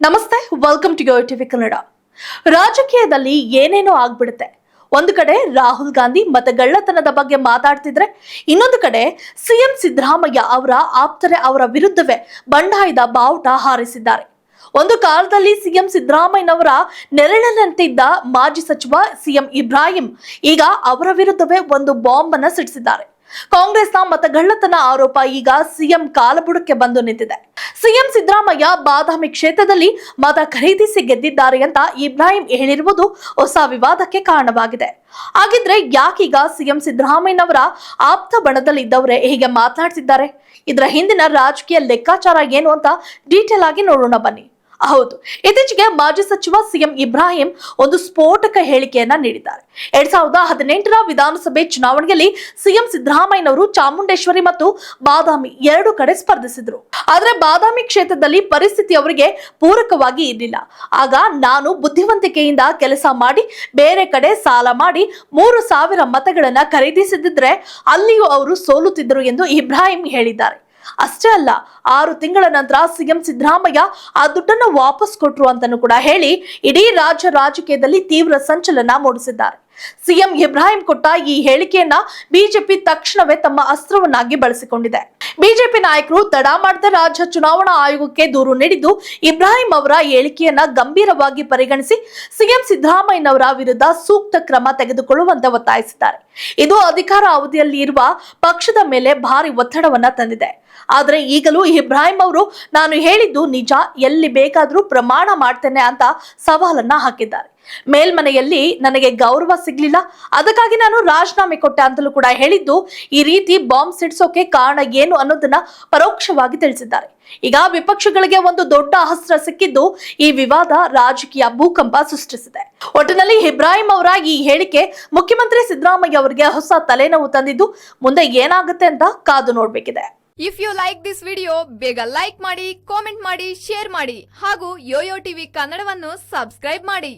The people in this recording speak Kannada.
ನಮಸ್ತೆ welcome to your TV Kannada. ರಾಜಕೀಯದಲ್ಲಿ ಏನೇನೋ ಆಗ್ಬಿಡುತ್ತೆ. ಒಂದು ಕಡೆ ರಾಹುಲ್ ಗಾಂಧಿ ಮತಗಳ್ಳತನದ ಬಗ್ಗೆ ಮಾತಾಡ್ತಿದ್ರೆ, ಇನ್ನೊಂದು ಕಡೆ ಸಿಎಂ ಸಿದ್ದರಾಮಯ್ಯ ಅವರ ಆಪ್ತರೆ ಅವರ ವಿರುದ್ಧವೇ ಬಂಡಾಯದ ಬಾವುಟ ಹಾರಿಸಿದ್ದಾರೆ. ಒಂದು ಕಾಲದಲ್ಲಿ ಸಿಎಂ ಸಿದ್ದರಾಮಯ್ಯನವರ ನೆರಳಿನಂತಿದ್ದ ಮಾಜಿ ಸಚಿವ ಸಿಎಂ ಇಬ್ರಾಹಿಂ ಈಗ ಅವರ ವಿರುದ್ಧವೇ ಒಂದು ಬಾಂಬ್ ಅನ್ನ ಸಿಡಿಸಿದ್ದಾರೆ. ಕಾಂಗ್ರೆಸ್ನ ಮತಗಳ್ಳತನ ಆರೋಪ ಈಗ ಸಿಎಂ ಕಾಲಬುಡಕ್ಕೆ ಬಂದು ನಿಂತಿದೆ. ಸಿಎಂ ಸಿದ್ದರಾಮಯ್ಯ ಬಾದಾಮಿ ಕ್ಷೇತ್ರದಲ್ಲಿ ಮತ ಖರೀದಿಸಿ ಗೆದ್ದಿದ್ದಾರೆ ಅಂತ ಇಬ್ರಾಹಿಂ ಹೇಳಿರುವುದು ಹೊಸ ವಿವಾದಕ್ಕೆ ಕಾರಣವಾಗಿದೆ. ಹಾಗಿದ್ರೆ ಯಾಕೀಗ ಸಿಎಂ ಸಿದ್ದರಾಮಯ್ಯನವರ ಆಪ್ತ ಬಣದಲ್ಲಿದ್ದವರೇ ಹೀಗೆ ಮಾತನಾಡ್ತಿದ್ದಾರೆ? ಇದರ ಹಿಂದಿನ ರಾಜಕೀಯ ಲೆಕ್ಕಾಚಾರ ಏನು ಅಂತ ಡೀಟೇಲ್ ಆಗಿ ನೋಡೋಣ ಬನ್ನಿ. ಹೌದು. ಇತ್ತೀಚೆಗೆ ಮಾಜಿ ಸಚಿವ ಸಿಎಂ ಇಬ್ರಾಹಿಂ ಒಂದು ಸ್ಫೋಟಕ ಹೇಳಿಕೆಯನ್ನ ನೀಡಿದ್ದಾರೆ. ಎರಡ್ ಸಾವಿರದ ಹದಿನೆಂಟರ ವಿಧಾನಸಭೆ ಚುನಾವಣೆಯಲ್ಲಿ ಸಿಎಂ ಸಿದ್ದರಾಮಯ್ಯನವರು ಚಾಮುಂಡೇಶ್ವರಿ ಮತ್ತು ಬಾದಾಮಿ ಎರಡು ಕಡೆ ಸ್ಪರ್ಧಿಸಿದ್ರು. ಆದ್ರೆ ಬಾದಾಮಿ ಕ್ಷೇತ್ರದಲ್ಲಿ ಪರಿಸ್ಥಿತಿ ಅವರಿಗೆ ಪೂರಕವಾಗಿ ಇರಲಿಲ್ಲ. ಆಗ ನಾನು ಬುದ್ಧಿವಂತಿಕೆಯಿಂದ ಕೆಲಸ ಮಾಡಿ, ಬೇರೆ ಕಡೆ ಸಾಲ ಮಾಡಿ, ಮೂರು ಸಾವಿರ ಮತಗಳನ್ನ ಖರೀದಿಸಿದ್ರೆ ಅಲ್ಲಿಯೂ ಅವರು ಸೋಲುತ್ತಿದ್ದರು ಎಂದು ಇಬ್ರಾಹಿಂ ಹೇಳಿದ್ದಾರೆ. ಅಷ್ಟೇ ಅಲ್ಲ, ಆರು ತಿಂಗಳ ನಂತರ ಸಿಎಂ ಸಿದ್ದರಾಮಯ್ಯ ಆ ದುಡ್ಡನ್ನು ವಾಪಸ್ ಕೊಟ್ರು ಅಂತಾನು ಕೂಡ ಹೇಳಿ ಇಡೀ ರಾಜ್ಯ ರಾಜಕೀಯದಲ್ಲಿ ತೀವ್ರ ಸಂಚಲನ ಮೂಡಿಸಿದ್ದಾರೆ. ಸಿಎಂ ಇಬ್ರಾಹಿಂ ಕೊಟ್ಟ ಈ ಹೇಳಿಕೆಯನ್ನ ಬಿಜೆಪಿ ತಕ್ಷಣವೇ ತಮ್ಮ ಅಸ್ತ್ರವನ್ನಾಗಿ ಬಳಸಿಕೊಂಡಿದೆ. ಬಿಜೆಪಿ ನಾಯಕರು ತಡ ಮಾಡದ ರಾಜ್ಯ ಚುನಾವಣಾ ಆಯೋಗಕ್ಕೆ ದೂರು ನೀಡಿದ್ದು ಇಬ್ರಾಹಿಂ ಅವರ ಹೇಳಿಕೆಯನ್ನ ಗಂಭೀರವಾಗಿ ಪರಿಗಣಿಸಿ ಸಿಎಂ ಸಿದ್ದರಾಮಯ್ಯನವರ ವಿರುದ್ಧ ಸೂಕ್ತ ಕ್ರಮ ತೆಗೆದುಕೊಳ್ಳುವಂತೆ ಒತ್ತಾಯಿಸಿದ್ದಾರೆ. ಇದು ಅಧಿಕಾರ ಅವಧಿಯಲ್ಲಿ ಇರುವ ಪಕ್ಷದ ಮೇಲೆ ಭಾರಿ ಒತ್ತಡವನ್ನ ತಂದಿದೆ. ಆದರೆ ಈಗಲೂ ಇಬ್ರಾಹಿಂ ಅವರು, ನಾನು ಹೇಳಿದ್ದು ನಿಜ, ಎಲ್ಲಿ ಬೇಕಾದ್ರೂ ಪ್ರಮಾಣ ಮಾಡ್ತೇನೆ ಅಂತ ಸವಾಲನ್ನ ಹಾಕಿದ್ದಾರೆ. ಮೇಲ್ಮನೆಯಲ್ಲಿ ನನಗೆ ಗೌರವ ಸಿಗ್ಲಿಲ್ಲ. ಅದಕ್ಕಾಗಿ ನಾನು ರಾಜೀನಾಮೆ ಕೊಟ್ಟೆ ಅಂತಲೂ ಕೂಡ ಹೇಳಿದ್ದು, ಈ ರೀತಿ ಬಾಂಬ್ ಸಿಡ್ಸೋಕೆ ಕಾರಣ ಏನು ಅನ್ನೋದನ್ನ ಪರೋಕ್ಷವಾಗಿ ತಿಳಿಸಿದ್ದಾರೆ. ಈಗ ವಿಪಕ್ಷಗಳಿಗೆ ಒಂದು ದೊಡ್ಡ ಅಸ್ತ್ರ ಸಿಕ್ಕಿದ್ದು, ಈ ವಿವಾದ ರಾಜಕೀಯ ಭೂಕಂಪ ಸೃಷ್ಟಿಸಿದೆ. ಒಟ್ಟಿನಲ್ಲಿ ಇಬ್ರಾಹಿಂ ಅವರ ಈ ಹೇಳಿಕೆ ಮುಖ್ಯಮಂತ್ರಿ ಸಿದ್ದರಾಮಯ್ಯ ಅವರಿಗೆ ಹೊಸ ತಲೆನೋವು ತಂದಿದ್ದು, ಮುಂದೆ ಏನಾಗುತ್ತೆ ಅಂತ ಕಾದು ನೋಡ್ಬೇಕಿದೆ. If you like this video ಬೇಗ ಲೈಕ್ ಮಾಡಿ ಕಾಮೆಂಟ್ ಮಾಡಿ ಶೇರ್ ಮಾಡಿ, ಹಾಗೂ ಯೋಯೋ ಟಿವಿ ಕನ್ನಡವನ್ನು ಸಬ್ಸ್ಕ್ರೈಬ್ ಮಾಡಿ.